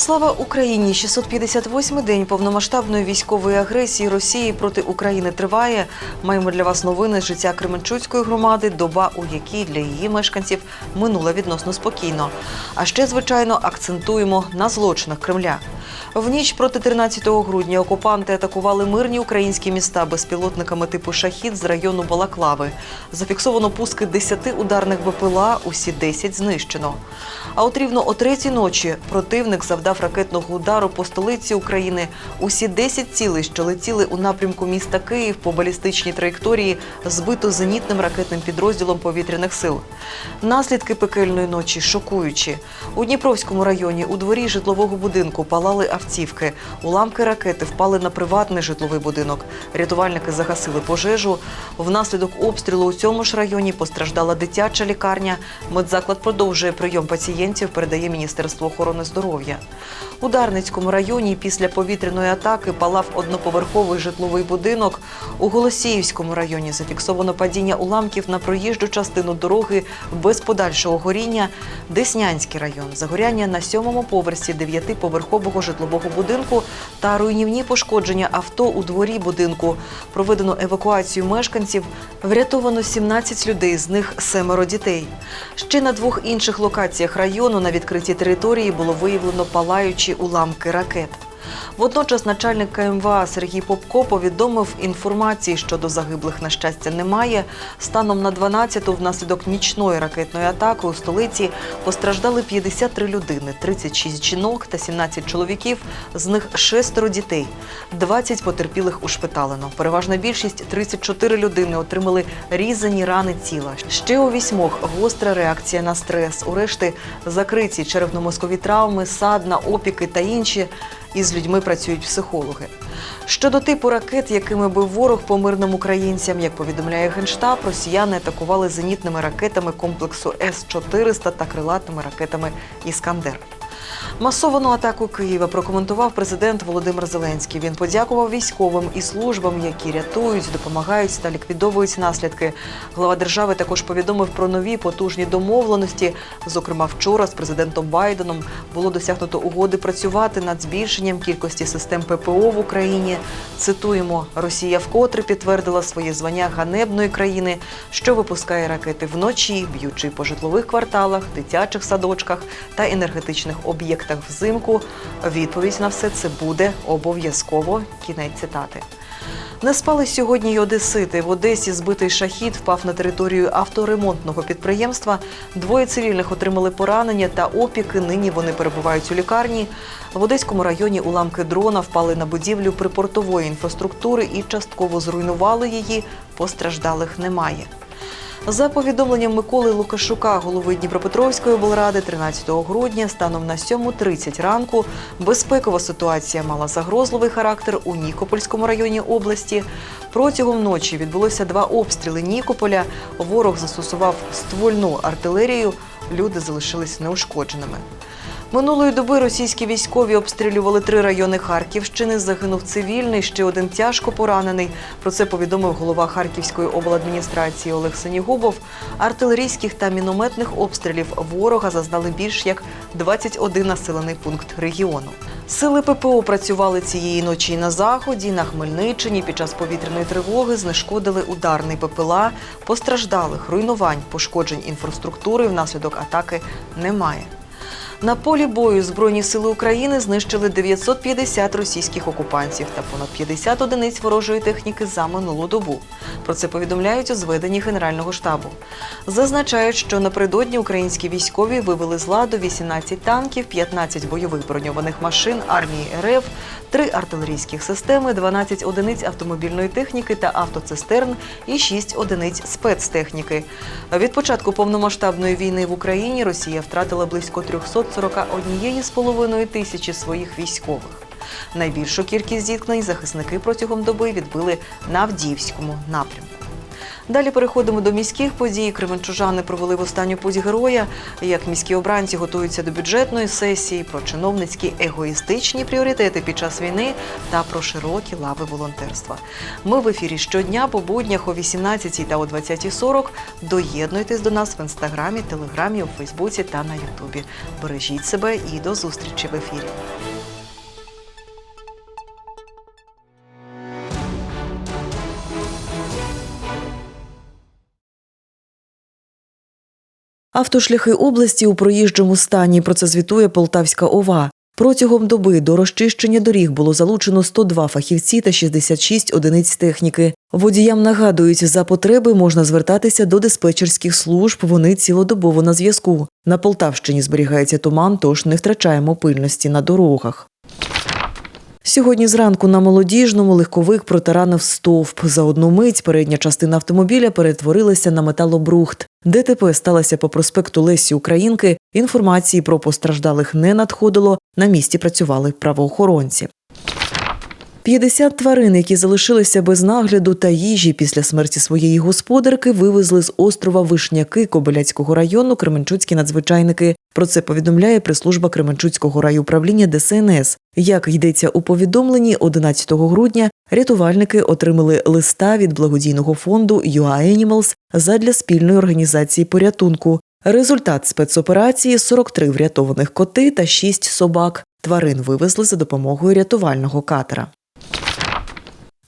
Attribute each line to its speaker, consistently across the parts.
Speaker 1: Слава Україні! 658-й день повномасштабної військової агресії Росії проти України триває. Маємо для вас новини з життя Кременчуцької громади, доба, у якій для її мешканців минула відносно спокійно. А ще, звичайно, акцентуємо на злочинах Кремля. В ніч проти 13 грудня окупанти атакували мирні українські міста безпілотниками типу «Шахід» з району Балаклави. Зафіксовано пуски 10 ударних БПЛА, усі 10 знищено. А от рівно о третій ночі противник завдав ракетного удару по столиці України. Усі 10 цілей, що летіли у напрямку міста Київ по балістичній траєкторії, збито зенітним ракетним підрозділом повітряних сил. Наслідки пекельної ночі шокуючі. У Дніпровському районі у дворі житлового будинку палали автівки. Уламки ракети впали на приватний житловий будинок. Рятувальники загасили пожежу. Внаслідок обстрілу у цьому ж районі постраждала дитяча лікарня. Медзаклад продовжує прийом пацієнтів, передає Міністерство охорони здоров'я. У Дарницькому районі після повітряної атаки палав одноповерховий житловий будинок. У Голосіївському районі зафіксовано падіння уламків на проїжджу частину дороги без подальшого горіння. Деснянський район загоряння на сьомому поверсі дев'ятиповерхового житлового будинку та руйнівні пошкодження авто у дворі будинку. Проведено евакуацію мешканців. Врятовано 17 людей, з них семеро дітей. Ще на двох інших локаціях району на відкритій території було виявлено палаючі уламки ракет. Водночас начальник КМВА Сергій Попко повідомив інформації щодо загиблих на щастя немає. Станом на 12-ту внаслідок нічної ракетної атаки у столиці постраждали 53 людини, 36 жінок та 17 чоловіків, з них шестеро дітей. 20 потерпілих ушпиталено. Переважна більшість 34 людини отримали різані рани тіла. Ще у вісьмох гостра реакція на стрес. У решти закриті черевно-мозкові травми, садна, опіки та інші. Із людьми працюють психологи. Щодо типу ракет, якими бив ворог по мирним українцям, як повідомляє Генштаб, росіяни атакували зенітними ракетами комплексу С-400 та крилатими ракетами Іскандер. Масовану атаку Києва прокоментував президент Володимир Зеленський. Він подякував військовим і службам, які рятують, допомагають та ліквідовують наслідки. Глава держави також повідомив про нові потужні домовленості. Зокрема, вчора з президентом Байденом було досягнуто угоди працювати над збільшенням кількості систем ППО в Україні. Цитуємо: Росія вкотре підтвердила своє звання ганебної країни, що випускає ракети вночі, б'ючи по житлових кварталах, дитячих садочках та енергетичних об'єктах взимку. Відповідь на все це буде обов'язково. Кінець цитати. Не спали сьогодні й одесити. В Одесі збитий шахід впав на територію авторемонтного підприємства. Двоє цивільних отримали поранення та опіки. Нині вони перебувають у лікарні. В Одеському районі уламки дрона впали на будівлю припортової інфраструктури і частково зруйнували її. Постраждалих немає. За повідомленням Миколи Лукашука, голови Дніпропетровської облради, 13 грудня, станом на 7.30 ранку, безпекова ситуація мала загрозливий характер у Нікопольському районі області. Протягом ночі відбулося два обстріли Нікополя. Ворог застосував ствольну артилерію. Люди залишились неушкодженими. Минулої доби російські військові обстрілювали три райони Харківщини. Загинув цивільний, ще один тяжко поранений. Про це повідомив голова Харківської обладміністрації Олег Сенігубов. Артилерійських та мінометних обстрілів ворога зазнали більш як 21 населений пункт регіону. Сили ППО працювали цієї ночі на заході, на Хмельниччині. Під час повітряної тривоги знешкодили ударний ППЛА. Постраждалих руйнувань, пошкоджень інфраструктури внаслідок атаки немає. На полі бою Збройні сили України знищили 950 російських окупантів та понад 50 одиниць ворожої техніки за минулу добу. Про це повідомляють у зведенні Генерального штабу. Зазначають, що напередодні українські військові вивели з ладу 18 танків, 15 бойових броньованих машин армії РФ, 3 артилерійських системи, 12 одиниць автомобільної техніки та автоцистерн і 6 одиниць спецтехніки. Від початку повномасштабної війни в Україні Росія втратила близько 341,5 тисячі своїх військових. Найбільшу кількість зіткнень захисники протягом доби відбили на Авдіївському напрямку. Далі переходимо до міських подій. Кременчужани провели в останню путь героя. Як міські обранці готуються до бюджетної сесії, про чиновницькі егоїстичні пріоритети під час війни та про широкі лави волонтерства. Ми в ефірі щодня по буднях о 18 та о 20.40. Доєднуйтесь до нас в інстаграмі, телеграмі, у Фейсбуці та на Ютубі. Бережіть себе і до зустрічі в ефірі. Автошляхи області у проїжджому стані. Про це звітує Полтавська ОВА. Протягом доби до розчищення доріг було залучено 102 фахівці та 66 одиниць техніки. Водіям нагадують, за потреби можна звертатися до диспетчерських служб. Вони цілодобово на зв'язку. На Полтавщині зберігається туман, тож не втрачаємо пильності на дорогах. Сьогодні зранку на молодіжному легковик протаранив стовп. За одну мить передня частина автомобіля перетворилася на металобрухт. ДТП сталося по проспекту Лесі Українки. Інформації про постраждалих не надходило. На місці працювали правоохоронці. 50 тварин, які залишилися без нагляду та їжі після смерті своєї господарки, вивезли з острова Вишняки Кобиляцького району Кременчуцькі надзвичайники. Про це повідомляє прес-служба Кременчуцького райуправління ДСНС. Як йдеться у повідомленні, 11 грудня рятувальники отримали листа від благодійного фонду Animals задля спільної організації порятунку. Результат спецоперації 43 врятованих коти та 6 собак. Тварин вивезли за допомогою рятувального катера.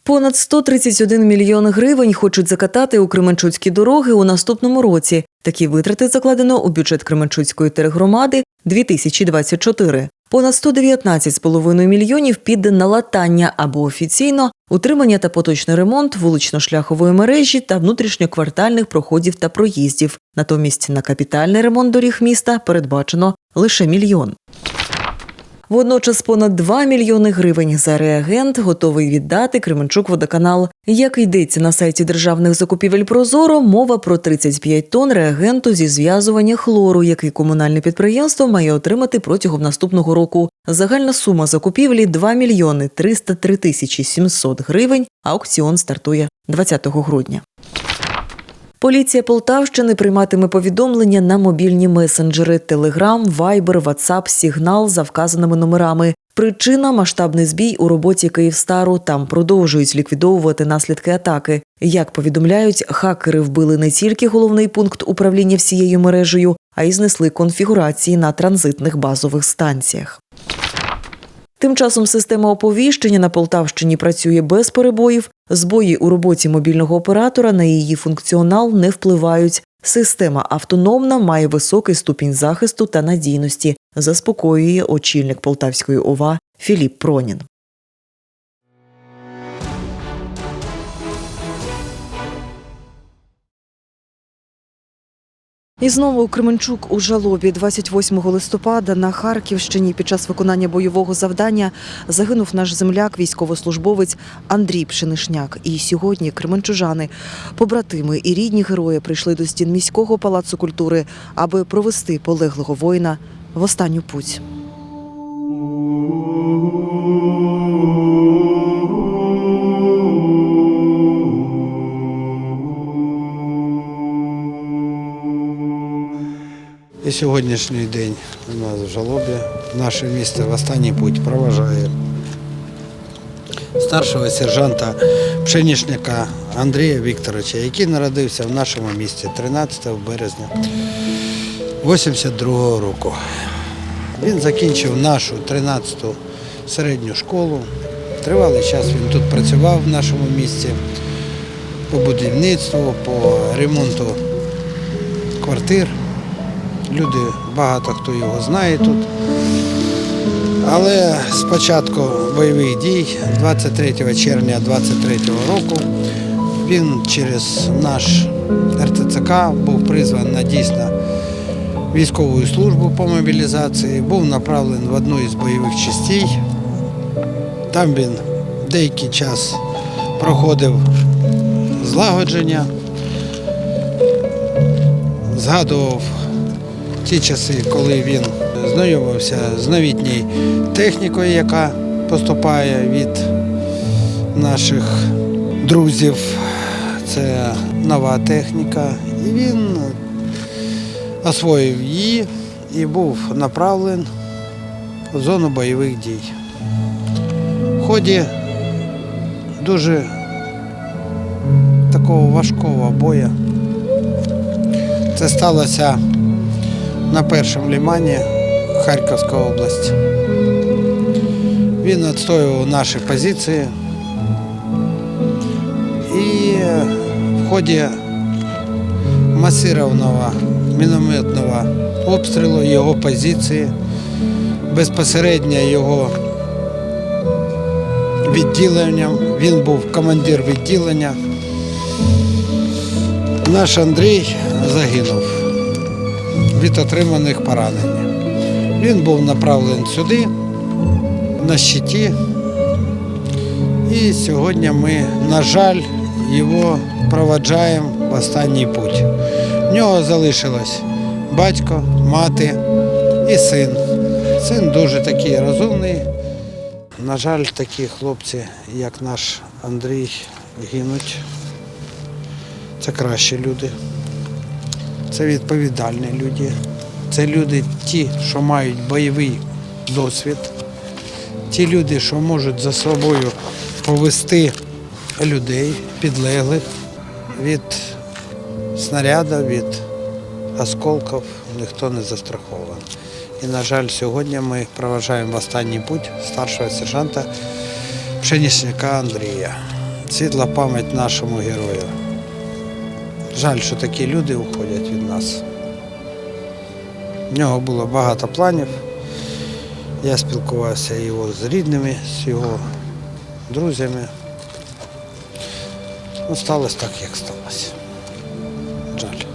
Speaker 1: Понад 131 мільйон гривень хочуть закатати у Кременчуцькі дороги у наступному році. Такі витрати закладено у бюджет Кременчуцької тергромади 2024. Понад 119,5 мільйонів піде на латання або офіційно утримання та поточний ремонт вулично-шляхової мережі та внутрішньоквартальних проходів та проїздів. Натомість на капітальний ремонт доріг міста передбачено лише мільйон. Водночас понад 2 мільйони гривень за реагент готовий віддати Кременчук водоканал. Як йдеться на сайті державних закупівель Прозоро, мова про 35 тонн реагенту зі зв'язування хлору, який комунальне підприємство має отримати протягом наступного року. Загальна сума закупівлі 2 мільйони 303 тисячі 700 гривень. Аукціон стартує 20 грудня. Поліція Полтавщини прийматиме повідомлення на мобільні месенджери Telegram, Viber, WhatsApp, Signal за вказаними номерами. Причина масштабний збій у роботі Київстару. Там продовжують ліквідовувати наслідки атаки. Як повідомляють, хакери вбили не тільки головний пункт управління всією мережею, а й знесли конфігурації на транзитних базових станціях. Тим часом система оповіщення на Полтавщині працює без перебоїв. Збої у роботі мобільного оператора на її функціонал не впливають. Система автономна, має високий ступінь захисту та надійності, заспокоює очільник Полтавської ОВА Філіп Пронін. І знову Кременчук у жалобі 28 листопада на Харківщині під час виконання бойового завдання загинув наш земляк, військовослужбовець Андрій Пшенишняк. І сьогодні кременчужани, побратими і рідні герої прийшли до стін міського палацу культури, аби провести полеглого воїна в останню путь.
Speaker 2: Сьогоднішній день у нас в жалобі наше місто в останній путь проважає старшого сержанта Пшенішняка Андрія Вікторовича, який народився в нашому місті 13 березня 82 року. Він закінчив нашу 13-ту середню школу. Тривалий час він тут працював в нашому місті по будівництву, по ремонту квартир. Люди, багато хто його знає тут. Але з початку бойових дій, 23 червня 23 року, він через наш РТЦК був призваний на дійсно військову службу по мобілізації, був направлений в одну із бойових частей. Там він деякий час проходив злагодження, згадував ті часи, коли він знайомився з новітньою технікою, яка поступає від наших друзів. це нова техніка. І він освоїв її і був направлений в зону бойових дій. В ході дуже такого важкого бою. Це сталося на першому лімані Харківської області. Він відстоював наші позиції. І в ході масированого мінометного обстрілу його позиції, безпосередньо його відділенням, він був командир відділення. Наш Андрій загинув від отриманих поранень. Він був направлений сюди, на щиті. І сьогодні ми, на жаль, його проваджаємо в останній путь. В нього залишилось батько, мати і син. Син дуже такий розумний. На жаль, такі хлопці, як наш Андрій, гинуть. Це кращі люди. Це відповідальні люди. Це люди ті, що мають бойовий досвід. Ті люди, що можуть за собою повести людей, підлеглих від снаряду, від осколків ніхто не застрахований. І, на жаль, сьогодні ми проважаємо останній путь старшого сержанта Пшенічника Андрія. Світла пам'ять нашому герою. Жаль, що такі люди уходять від нас. В нього було багато планів. Я спілкувався його з рідними, з його друзями. Ну, сталося так, як сталося. Жаль.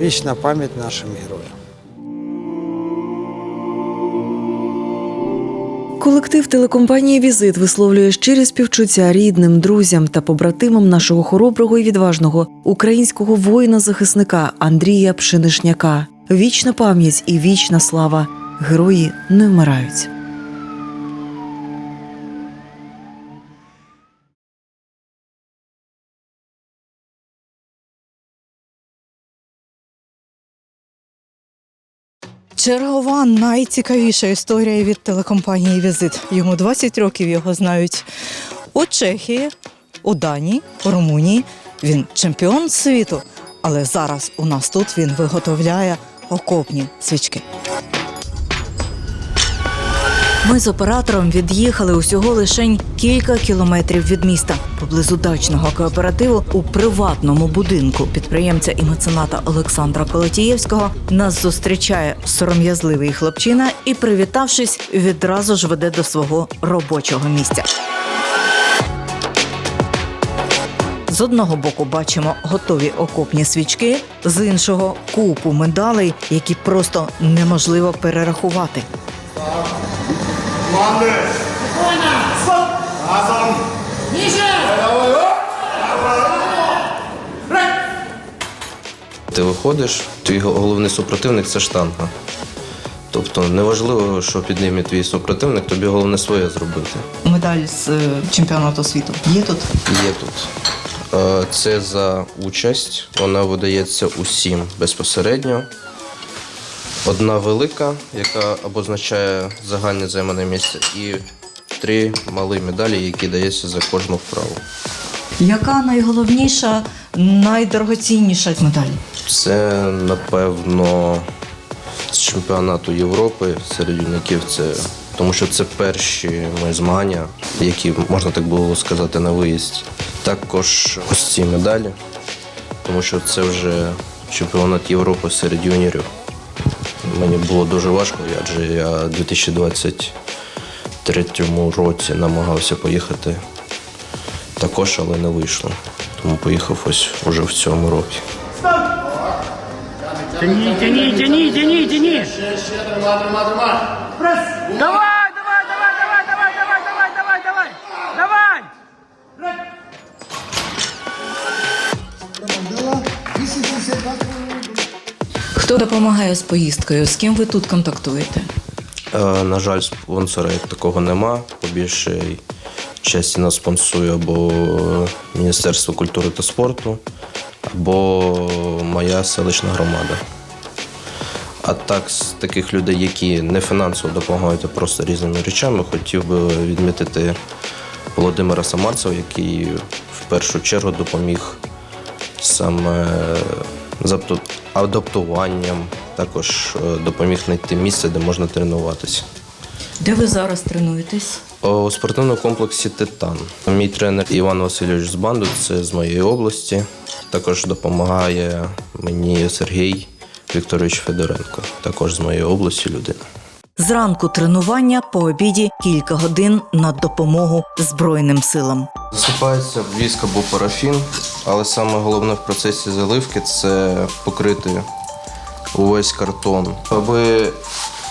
Speaker 2: Вічна пам'ять нашим героям.
Speaker 1: Колектив телекомпанії Візит висловлює щирі співчуття рідним, друзям та побратимам нашого хороброго і відважного українського воїна-захисника Андрія Пшенишняка. Вічна пам'ять і вічна слава. Герої не вмирають.
Speaker 3: Чергова найцікавіша історія від телекомпанії Візит. Йому 20 років його знають у Чехії, у Данії, у Румунії. Він чемпіон світу. Але зараз у нас тут він виготовляє окопні свічки. Ми з оператором від'їхали усього лише кілька кілометрів від міста, поблизу дачного кооперативу у приватному будинку підприємця і мецената Олександра Колотієвського. Нас зустрічає сором'язливий хлопчина і, привітавшись, відразу ж веде до свого робочого місця. З одного боку бачимо готові окопні свічки, з іншого купу медалей, які просто неможливо перерахувати.
Speaker 4: Команди! Разом!
Speaker 5: Ти виходиш, твій головний супротивник це штанга. Тобто неважливо, що підніме твій супротивник, тобі головне своє зробити.
Speaker 3: Медаль з е, чемпіонату світу є тут.
Speaker 5: Є тут. Е, Це за участь, вона видається усім безпосередньо. Одна велика, яка обозначає загальне займане місце, і три малі медалі, які даються за кожну вправу.
Speaker 3: Яка найголовніша, найдорогоцінніша медаль?
Speaker 5: Це, напевно, з чемпіонату Європи серед юнаків. Це тому що це перші мої змагання, які можна так було сказати на виїзді. Також ось ці медалі, тому що це вже чемпіонат Європи серед юніорів. Мені було дуже важко, адже я у 2023 році намагався поїхати також, але не вийшло. Тому поїхав ось уже в цьому році.
Speaker 6: Тяни, тяни, тяни, Ще, ще,
Speaker 4: трима, трима, трима.
Speaker 6: Давай, давай,
Speaker 3: Хто допомагає з поїздкою? З ким ви тут контактуєте?
Speaker 5: Е, На жаль, спонсора як такого нема. Побільше часті нас спонсує або Міністерство культури та спорту, або моя селищна громада. А так, з таких людей, які не фінансово допомагають, а просто різними речами, хотів би відмітити Володимира Самарцева, який в першу чергу допоміг саме апту- адаптуванням, також е, допоміг знайти місце, де можна тренуватися.
Speaker 3: Де ви зараз тренуєтесь?
Speaker 5: У спортивному комплексі Титан. Мій тренер Іван Васильович з банду, це з моєї області. Також допомагає мені Сергій Вікторович Федоренко, також з моєї області людина.
Speaker 3: Зранку тренування, по обіді кілька годин на допомогу Збройним силам.
Speaker 5: Засипається віск або парафін, але саме головне в процесі заливки це покрити увесь картон, аби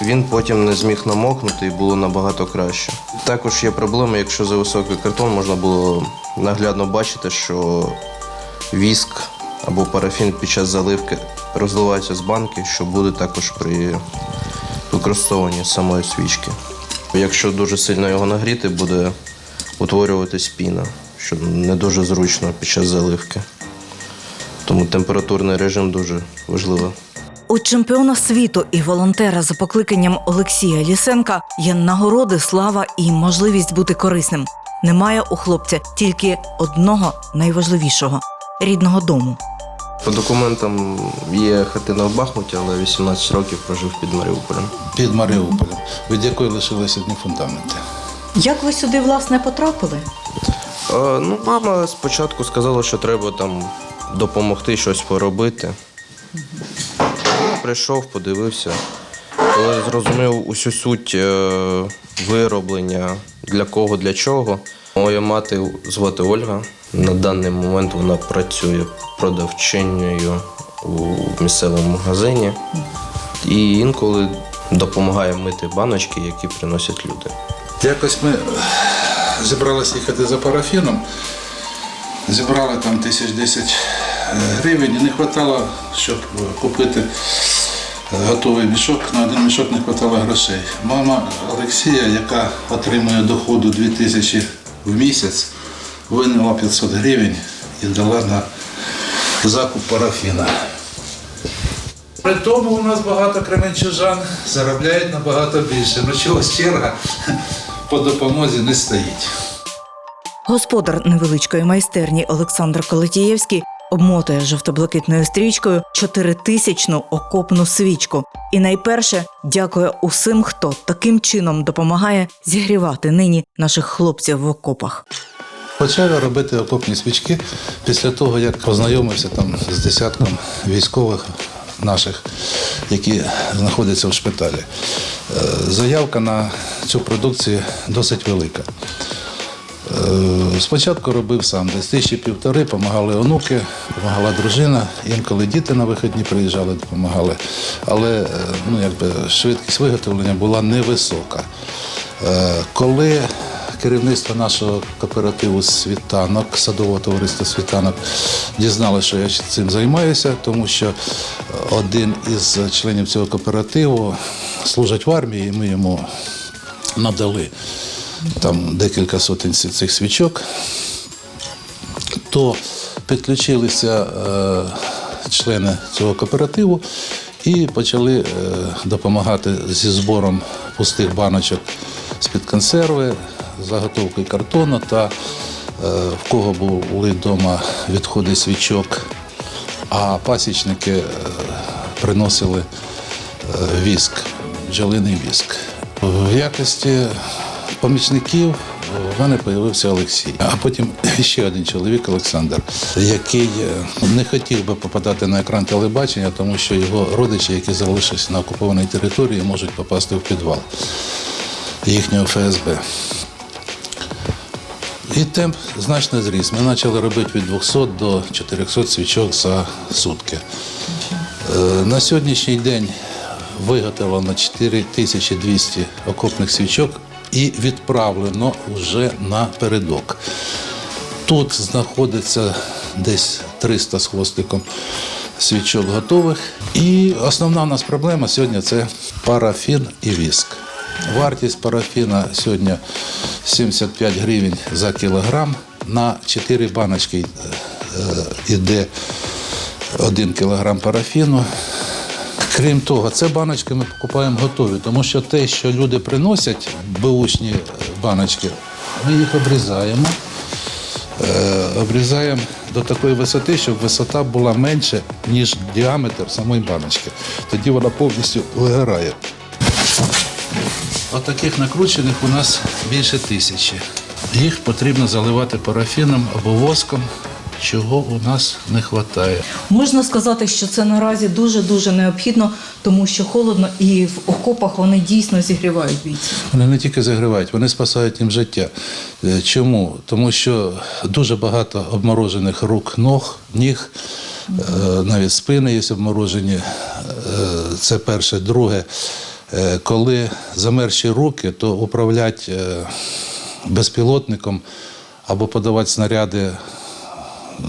Speaker 5: він потім не зміг намокнути і було набагато краще. Також є проблема, якщо за високий картон можна було наглядно бачити, що віск або парафін під час заливки розливається з банки, що буде також при використовуванні самої свічки. Якщо дуже сильно його нагріти, буде утворюватись піна, що не дуже зручно під час заливки. Тому температурний режим дуже важливий.
Speaker 3: У чемпіона світу і волонтера за покликанням Олексія Лісенка є нагороди, слава і можливість бути корисним. Немає у хлопця тільки одного найважливішого рідного дому.
Speaker 5: По документам є хатина в Бахмуті, але 18 років прожив під Маріуполем.
Speaker 7: під Маріуполем, від якої лишилися одні фундаменти.
Speaker 3: Як ви сюди власне потрапили?
Speaker 5: Е, ну, мама спочатку сказала, що треба там допомогти щось поробити. Я прийшов, подивився. Коли зрозумів усю суть е, вироблення, для кого, для чого. Моя мати звати Ольга. На даний момент вона працює продавчиною у місцевому магазині. І інколи допомагає мити баночки, які приносять люди.
Speaker 7: Якось ми зібралися їхати за парафіном, зібрали там тисяч десять е, гривень і не вистачало, щоб е, купити е, готовий мішок. На один мішок не вистачало грошей. Мама Олексія, яка отримує доходу 2 тисячі в місяць, виняла 500 гривень і дала на закуп парафіна. При тому у нас багато кременчужан заробляють набагато більше. Ну чогось черга по допомозі не стоїть.
Speaker 3: Господар невеличкої майстерні Олександр Колетієвський обмотує жовто-блакитною стрічкою чотиритисячну окопну свічку. І найперше дякує усім, хто таким чином допомагає зігрівати нині наших хлопців в окопах.
Speaker 7: Почав я робити окопні свічки після того, як познайомився там з десятком військових наших, які знаходяться в шпиталі. Е, Заявка на цю продукцію досить велика. Е, Спочатку робив сам, десь тисячі півтори, допомагали онуки, допомагала дружина, інколи діти на вихідні приїжджали, допомагали. Але е, ну, якби, швидкість виготовлення була невисока. Коли керівництво нашого кооперативу Світанок, садового товариства Світанок, дізналося, що я цим займаюся, тому що один із членів цього кооперативу служить в армії, і ми йому надали там декілька сотень цих свічок, то підключилися е, члени цього кооперативу і почали е, допомагати зі збором пустих баночок з-під консерви, заготовкою картону та е, в кого були вдома відходи свічок, а пасічники е, приносили е, віск, бджолиний віск. В якості помічників в мене з'явився Олексій, а потім ще один чоловік Олександр, який не хотів би попадати на екран телебачення, тому що його родичі, які залишилися на окупованій території, можуть попасти в підвал їхнього ФСБ. І темп значно зріс. Ми почали робити від 200 до 400 свічок за сутки. Е, На сьогоднішній день виготовлено 4200 окопних свічок і відправлено вже на передок. Тут знаходиться десь 300 з хвостиком свічок готових. І основна у нас проблема сьогодні це парафін і віск. Вартість парафіна сьогодні 75 гривень за кілограм. На 4 баночки йде 1 кілограм парафіну. Крім того, це баночки ми покупаємо готові, тому що те, що люди приносять, беушні баночки, ми їх обрізаємо. Е, обрізаємо до такої висоти, щоб висота була менше, ніж діаметр самої баночки. Тоді вона повністю вигорає. Отаких накручених у нас більше тисячі. Їх потрібно заливати парафіном або воском, чого у нас не вистачає.
Speaker 3: Можна сказати, що це наразі дуже дуже необхідно, тому що холодно і в окопах вони дійсно зігрівають бійців.
Speaker 7: Вони не тільки загривають, вони спасають їм життя. Е, Чому? Тому що дуже багато обморожених рук, ног, ніг, е, навіть спини є обморожені. Е, Це перше. Друге, коли замерзші руки, то управляти е, безпілотником або подавати снаряди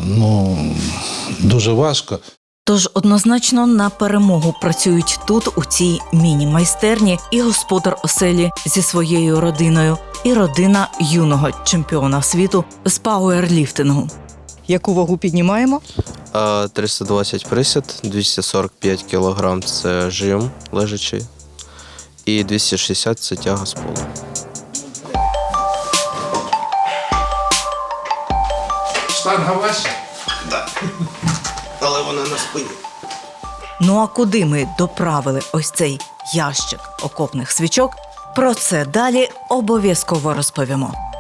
Speaker 7: ну, дуже важко.
Speaker 3: Тож однозначно на перемогу працюють тут, у цій міні-майстерні, і господар оселі зі своєю родиною, і родина юного чемпіона світу з пауерліфтингу. Яку вагу піднімаємо?
Speaker 5: 320 присід, 245 кг це жим лежачий. І 260 це тяга з полу.
Speaker 7: Штанга ваша?
Speaker 5: Але вона на спині.
Speaker 3: Ну а куди ми доправили ось цей ящик окопних свічок? Про це далі обов'язково розповімо.